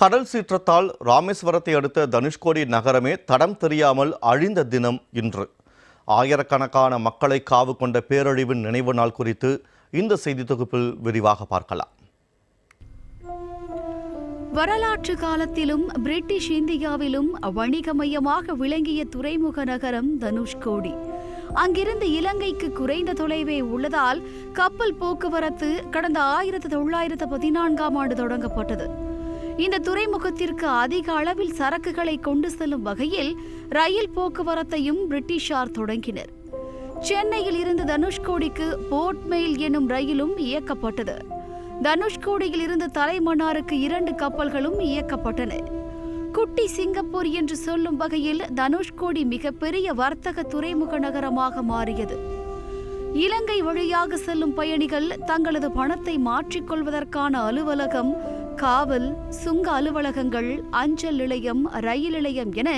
கடல் சீற்றத்தால் ராமேஸ்வரத்தை அடுத்த தனுஷ்கோடி நகரமே தடம் தெரியாமல் அழிந்த தினம் இன்று. ஆயிரக்கணக்கான மக்களை காவு கொண்ட பேரழிவின் நினைவு நாள் குறித்து இந்த செய்தி தொகுப்பில் விரிவாக பார்க்கலாம். வரலாற்று காலத்திலும் பிரிட்டிஷ் இந்தியாவிலும் வணிக மையமாக விளங்கிய துறைமுக நகரம் தனுஷ்கோடி. அங்கிருந்து இலங்கைக்கு குறைந்த தொலைவே உள்ளதால் கப்பல் போக்குவரத்து கடந்த ஆயிரத்து தொள்ளாயிரத்து பதினான்காம் ஆண்டு தொடங்கப்பட்டது. இந்த துறைமுகத்திற்கு அதிக அளவில் சரக்குகளை கொண்டு செல்லும் வகையில் ரயில் போக்குவரத்தையும் பிரிட்டிஷார் தொடங்கினர். சென்னையில் இருந்து தனுஷ்கோடிக்கு போர்ட் மெயில் எனும் ரயிலும் இயக்கப்பட்டது. தனுஷ்கோடியில் இருந்து தலைமன்னாருக்கு இரண்டு கப்பல்களும் இயக்கப்பட்டன. குட்டி சிங்கப்பூர் என்று சொல்லும் வகையில் தனுஷ்கோடி மிகப்பெரிய வர்த்தக துறைமுக நகரமாக மாறியது. இலங்கை வழியாக செல்லும் பயணிகள் தங்களது பணத்தை மாற்றிக்கொள்வதற்கான அலுவலகம் காவல் சுங்க அலுவலகங்கள் அஞ்சல் நிலையம் ரயில் நிலையம் என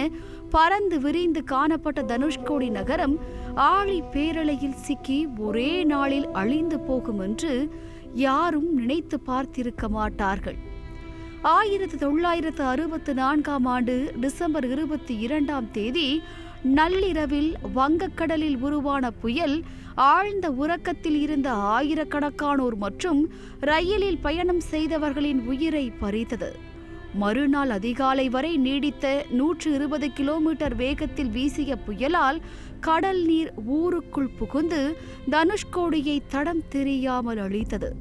பறந்து விரிந்து காணப்பட்ட தனுஷ்கோடி நகரம் ஆழி பேரலையில் சிக்கி ஒரே நாளில் அழிந்து போகும் என்று யாரும் நினைத்து பார்த்திருக்க மாட்டார்கள். ஆயிரத்து தொள்ளாயிரத்து அறுபத்து நான்காம் ஆண்டு டிசம்பர் இருபத்தி இரண்டாம் தேதி நள்ளிரவில் வங்கக்கடலில் உருவான புயல் ஆழ்ந்த உறக்கத்தில் இருந்த ஆயிரக்கணக்கானோர் மற்றும் ரயிலில் பயணம் செய்தவர்களின் உயிரை பறித்தது. மறுநாள் அதிகாலை வரை நீடித்த நூற்று இருபது கிலோமீட்டர் வேகத்தில் வீசிய புயலால் கடல் நீர் ஊருக்குள் புகுந்து தனுஷ்கோடியை தடம் தெரியாமல் அழித்தது.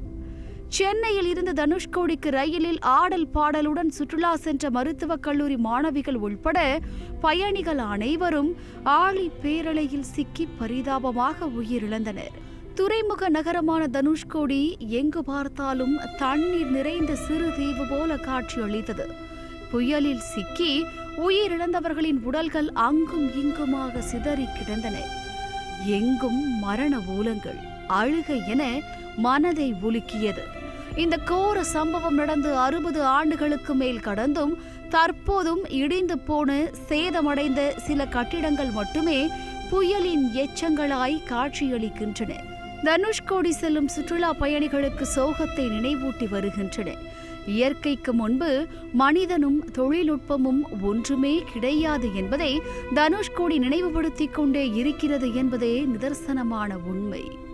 சென்னையில் இருந்து தனுஷ்கோடிக்கு ரயிலில் ஆடல் பாடலுடன் சுற்றுலா சென்ற மருத்துவக் கல்லூரி மாணவிகள் உள்பட பயணிகள் அனைவரும் ஆழி பேரலையில் சிக்கி பரிதாபமாக உயிரிழந்தனர். துறைமுக நகரமான தனுஷ்கோடி எங்கு பார்த்தாலும் தண்ணீர் நிறைந்த சிறு தீவு போல காட்சியளித்தது புயலில் சிக்கி உயிரிழந்தவர்களின் உடல்கள் அங்கும் இங்குமாக சிதறி கிடந்தன. எங்கும் மரண ஊலங்கள் அழுகை என மனதை உலுக்கியது. இந்த கோர சம்பவம் நடந்து அறுபது ஆண்டுகளுக்கு மேல் கடந்தும் தற்போதும் இடிந்து போன சேதமடைந்த சில கட்டிடங்கள் மட்டுமே புயலின் எச்சங்களாய் காட்சியளிக்கின்றன. தனுஷ்கோடி செல்லும் சுற்றுலா பயணிகளுக்கு சோகத்தை நினைவூட்டி வருகின்றன. இயற்கைக்கு முன்பு மனிதனும் தொழில்நுட்பமும் ஒன்றுமே கிடையாது என்பதை தனுஷ்கோடி நினைவுபடுத்திக் கொண்டே இருக்கிறது என்பதே நிதர்சனமான உண்மை.